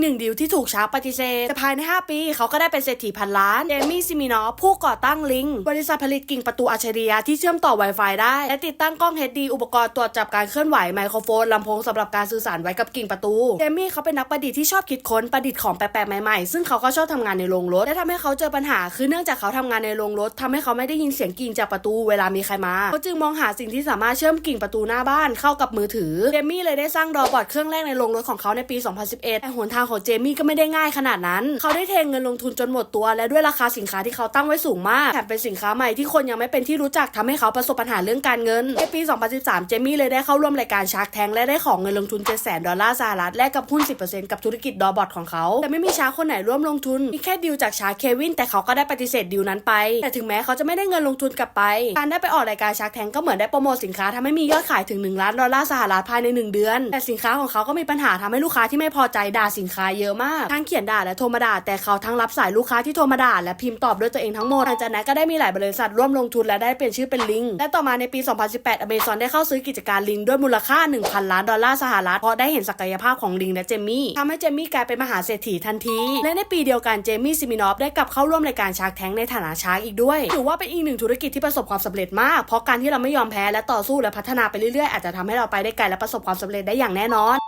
หนึ่งดีลที่ถูกช้าร์กปฏิเสธแต่ภายใน 5 ปี เขาก็ได้เป็นเศรษฐีพันล้านเจมี่ซิมินอฟผู้ก่อตั้งลิงบริษัทผลิตกิ่งประตูอัจฉริยะที่เชื่อมต่อ Wi-Fi ได้ และติดตั้งกล้อง HD อุปกรณ์ตรวจจับการเคลื่อนไหวไมโครโฟนลำโพงสำหรับการสื่อสารไว้กับกิ่งประตูเจมี่เขาเป็นนักประดิษฐ์ที่ชอบคิดค้นประดิษฐ์ของแปลกๆใหม่ๆซึ่งเขาก็ชอบทำงานในโรงรถและทำให้เขาเจอปัญหา คือเนื่องจากเขาทำงานในโรงรถทำให้เขาไม่ได้ยินเสียงกิ่งจากประตูเวลามีใครมาเขาจึงมองหาสิ่งที่สามารถเชื่อมกิ่งประตูหน้าบ้านเข้ากับมือถือเจมี่เลยได้สร้างรอบอทเครื่องแรกในโรงรถของเขาในปี 2011แต่หนทางของเจมี่ก็ไม่ได้ง่ายขนาดนั้น เขาได้เทเงินลงทุนจนหมดตัว และด้วยราคาสินค้าที่เขาตั้งไว้สูงมากแถมเป็นสินค้าใหม่ที่คนยังไม่เป็นที่รู้จักทำให้เขาประสบปัญหาเรื่องการเงินในปี 2013 เจมี่เลยได้เข้าร่วมรายการชาร์กแทงและได้ของเงินลงทุน700,000ดอลลาร์สหรัฐแลกกับหุ้น 10%กับธุรกิจดอบอทของเขาแต่ไม่มีชาร์กคนไหนร่วมลงทุนมีแค่ดิวจากชาร์กเควินแต่เขาก็ได้ปฏิเสธดิวนั้นไป แต่ถึงแม้เขาจะไม่ได้เงินลงทุนกลับไป การได้ไปออกรายการชาร์กแทงก็เหมือนได้โปรโมทสินค้าทำให้มียอดขายถึง1ล้านดอลลาร์สหรัฐภายใน 1 เดือน แต่สินค้าของเขาก็มีปัญหาทำให้ลูกค้าที่ไม่พอใจด่าสินค้าเยอะมาก ทั้งเขียนด่าและโทรมาด่าแต่เขาทั้งรับสายลูกค้าที่โทรมาด่าและพิมพ์ตอบด้วยตัวเองทั้งหมดหลังจากนั้นก็ได้มีหลายบริษัทร่วมลงทุนและได้เปลี่ยนชื่อเป็นลิงและต่อมาในปี 2018อเมซอนได้เข้าซื้อกิจการลิงด้วยมูลค่า 1,000 ล้านดอลลาร์สหรัฐเพราะได้เห็นศักยภาพของลิงและเจมมี่ทำให้เจมมี่กลายเป็นมหาเศรษฐีทันที และในปีเดียวกันเจมี่ซิมินอฟได้กลับเข้าร่วมรายการชาร์กแทงในฐานะชาร์กอีกด้วยถือว่าเป็นอีกหนึ่งธุรกิจที่ประสบความสำเร็จมาก เพราะการที่เราไม่ยอมแพ้และต่อสู้และพัฒนาไปเรื่อยๆอาจจะทำให้เราไปได้ไกลและประสบความสำเร็จได้อย่างแน่นอน